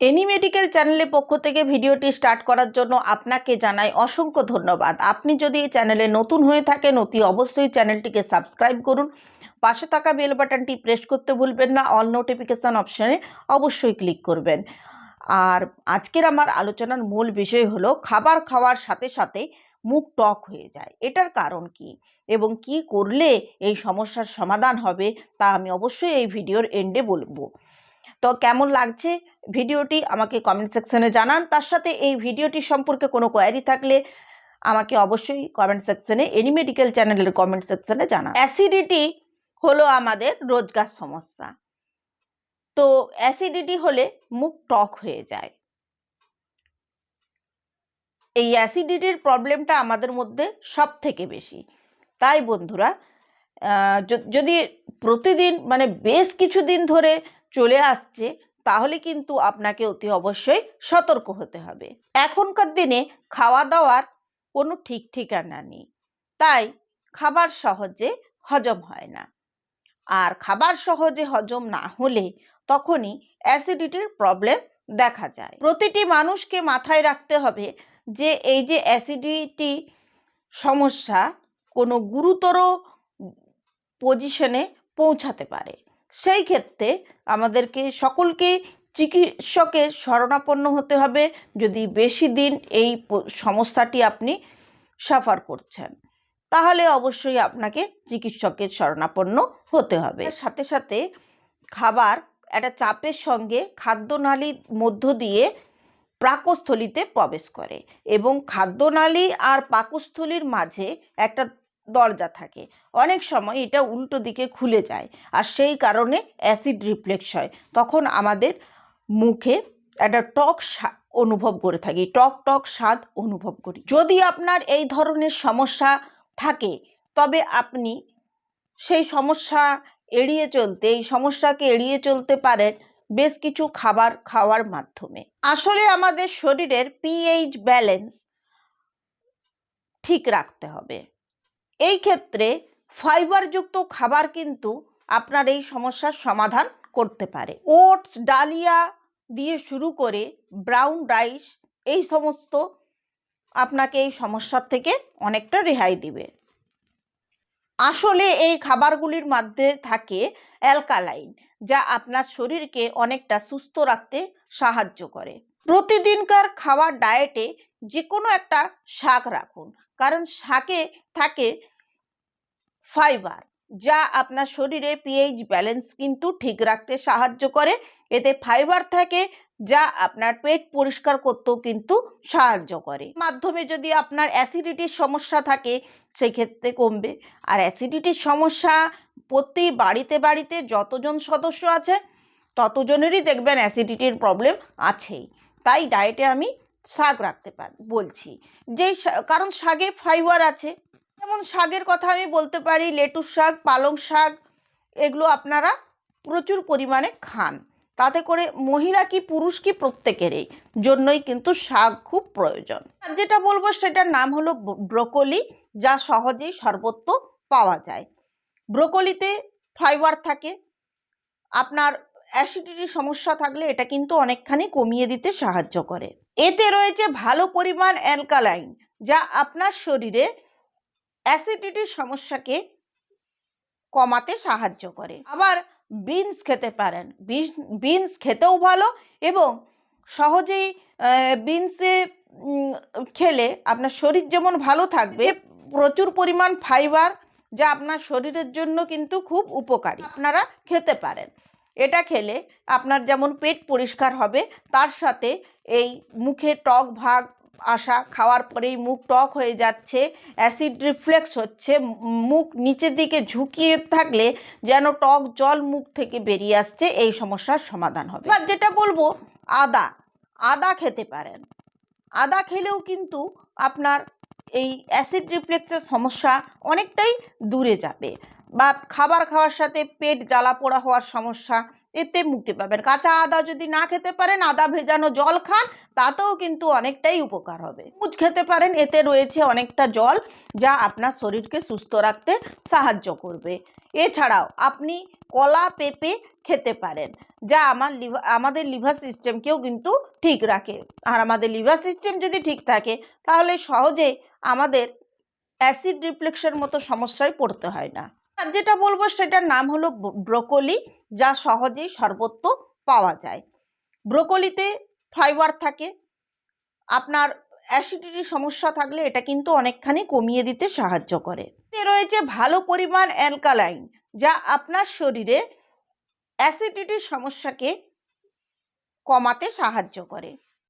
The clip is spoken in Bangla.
এনি মেডিকেল চ্যানেলের পক্ষ থেকে ভিডিওটি স্টার্ট করার জন্য আপনাকে জানাই অসংখ্য ধন্যবাদ। আপনি যদি এই চ্যানেলে নতুন হয়ে থাকেন, অতি অবশ্যই চ্যানেলটিকে সাবস্ক্রাইব করুন। পাশে থাকা বেল বাটনটি প্রেস করতে ভুলবেন না। অল নোটিফিকেশন অপশানে অবশ্যই ক্লিক করবেন। আর আজকের আমার আলোচনার মূল বিষয় হলো, খাবার খাওয়ার সাথে সাথে মুখ টক হয়ে যায়। এটার কারণ কি? এবং কি করলে এই সমস্যার সমাধান হবে? তা আমি অবশ্যই এই ভিডিওর এন্ডে বলব। তো কেমন লাগছে ভিডিওটি আমাকে কমেন্ট সেকশনে জানান। তার সাথে এই ভিডিওটি সম্পর্কে কোনো কোয়ারি থাকলে আমাকে অবশ্যই কমেন্ট সেকশনে এনি মেডিকেল চ্যানেলের কমেন্ট সেকশনে জানান। অ্যাসিডিটি হলো আমাদের রোজগার সমস্যা। তো অ্যাসিডিটি হলে মুখ টক হয়ে যায়। এই অ্যাসিডিটির প্রবলেমটা আমাদের মধ্যে সব থেকে বেশি। তাই বন্ধুরা যদি প্রতিদিন মানে বেশ কিছুদিন ধরে চলে আসছে, তাহলে কিন্তু আপনাকে অতি অবশ্যই সতর্ক হতে হবে। এখনকার দিনে খাওয়া দাওয়ার কোনো ঠিক ঠিকানা নেই, তাই খাবার সহজে হজম হয় না। আর খাবার সহজে হজম না হলে তখনই অ্যাসিডিটির প্রবলেম দেখা যায়। প্রতিটি মানুষকে মাথায় রাখতে হবে যে, এই যে অ্যাসিডিটি সমস্যা কোনো গুরুতর পজিশনে পৌঁছাতে পারে। সেই ক্ষেত্রে আমাদেরকে সকলকে চিকিৎসকের শরণাপন্ন হতে হবে যদি বেশি দিন এই সমস্যাটি আপনি সাফার করছেন। তাহলে অবশ্যই আপনাকে চিকিৎসকের শরণাপন্ন হতে হবে। সাথে সাথে খাবার একটা চাপের সঙ্গে খাদ্যনালীর মধ্য দিয়ে পাকস্থলিতে প্রবেশ করে এবং খাদ্যনালী আর পাকস্থলীর মাঝে একটা দরজা থাকে। অনেক সময় এটা উল্টো দিকে খুলে যায় আর সেই কারণে অ্যাসিড রিফ্লেক্স হয়। তখন আমাদের মুখে একটা টক অনুভব করে থাকি, টক টক স্বাদ অনুভব করি। যদি আপনার এই ধরনের সমস্যা থাকে, তবে আপনি সেই সমস্যা এড়িয়ে চলতে, এই সমস্যাকে এড়িয়ে চলতে পারেন বেশ কিছু খাবার খাওয়ার মাধ্যমে। আসলে আমাদের শরীরের পিএইচ ব্যালেন্স ঠিক রাখতে হবে। এই ক্ষেত্রে ফাইবারযুক্ত খাবার কিন্তু আপনার এই সমস্যার সমাধান করতে পারে। ওটস, ডালিয়া দিয়ে শুরু করে ব্রাউন রাইস এই সমস্ত আপনাকে এই সমস্যার থেকে অনেকটা রেহাই দিবে। আসলে এই খাবারগুলির মধ্যে থাকে অ্যালকালাইন যা আপনার শরীরকে অনেকটা সুস্থ রাখতে সাহায্য করে। প্রতিদিনকার খাওয়ার ডায়েটে যে কোনো একটা শাক রাখুন, কারণ শাকে থাকে ফাইবার যা আপনার শরীরে পিএইচ ব্যালেন্স কিন্তু ঠিক রাখতে সাহায্য করে। এতে ফাইবার থাকে, যা আপনার পেট পরিষ্কার করতেও কিন্তু সাহায্য করে। মাধ্যমে যদি আপনার অ্যাসিডিটির সমস্যা থাকে, সেক্ষেত্রে কমবে। আর অ্যাসিডিটির সমস্যা প্রতি বাড়িতে বাড়িতে যতজন সদস্য আছে, ততজনেরই দেখবেন অ্যাসিডিটির প্রবলেম আছেই। তাই ডায়েটে আমি শাক রাখতে পার বলছি। যেই কারণ শাকে ফাইবার আছে। যেমন শাকের কথা আমি বলতে পারি লেটুস শাক, পালং শাক, এগুলো আপনারা প্রচুর পরিমাণে খান। তাতে করে মহিলা কি, পুরুষ কি প্রত্যেকেরই জন্যই কিন্তু শাক খুব প্রয়োজন। আর যেটা বলব সেটার নাম হলো ব্রোকলি, যা সহজেই সর্বত্র পাওয়া যায়। ব্রোকলিতে ফাইবার থাকে, আপনার অ্যাসিডিটির সমস্যা থাকলে এটা কিন্তু অনেকখানি কমিয়ে দিতে সাহায্য করে। এতে রয়েছে ভালো পরিমাণ অ্যালকালাইন, যা আপনার শরীরে অ্যাসিডিটির সমস্যাকে কমাতে সাহায্য করে। আবার বিনস খেতে পারেন। বিনস খেতেও ভালো এবং সহজেই বিনসে খেলে আপনার শরীর যেমন ভালো থাকবে, প্রচুর পরিমাণ ফাইবার যা আপনার শরীরের জন্য কিন্তু খুব উপকারী। আপনারা খেতে পারেন। এটা খেলে আপনার যেমন পেট পরিষ্কার হবে, তার সাথে এই মুখে টক ভাগ আসা খাওয়ার পরেই মুখ টক হয়ে যাচ্ছে অ্যাসিড রিফ্লেক্স হচ্ছে, মুখ নিচের দিকে ঝুঁকিয়ে থাকলে যেন টক জল মুখ থেকে বেরিয়ে আসছে, এই সমস্যার সমাধান হবে। এবার যেটা বলব, আদা আদা খেতে পারেন। আদা খেলেও কিন্তু আপনার এই অ্যাসিড রিফ্লেক্সের সমস্যা অনেকটাই দূরে যাবে বা খাবার খাওয়ার সাথে পেট জ্বালা পোড়া হওয়ার সমস্যা এতে মুক্তি পাবেন। কাঁচা আদা যদি না খেতে পারেন, আদা ভেজানো জল খান, তাতেও কিন্তু অনেকটাই উপকার হবে। তরমুজ খেতে পারেন, এতে রয়েছে অনেকটা জল যা আপনার শরীরকে সুস্থ রাখতে সাহায্য করবে। এছাড়াও আপনি কলা পেঁপে খেতে পারেন, যা আমার লিভার আমাদের লিভার সিস্টেমকেও কিন্তু ঠিক রাখে। আর আমাদের লিভার সিস্টেম যদি ঠিক থাকে, তাহলে সহজে আমাদের অ্যাসিড রিফ্লেক্সের মতো সমস্যায় পড়তে হয় না। যেটা বলব সেটার নাম হলো ব্রোকলি, যা সহজেই সর্বত্র পাওয়া যায়। ব্রোকলিতে ফাইবার থাকে। আপনার অ্যাসিডিটির সমস্যা থাকলে এটা কিন্তু অনেকখানি কমিয়ে দিতে সাহায্য করে। রয়েছে ভালো পরিমাণ অ্যালকালাইন, যা আপনার শরীরে অ্যাসিডিটির সমস্যাকে কমাতে সাহায্য করে।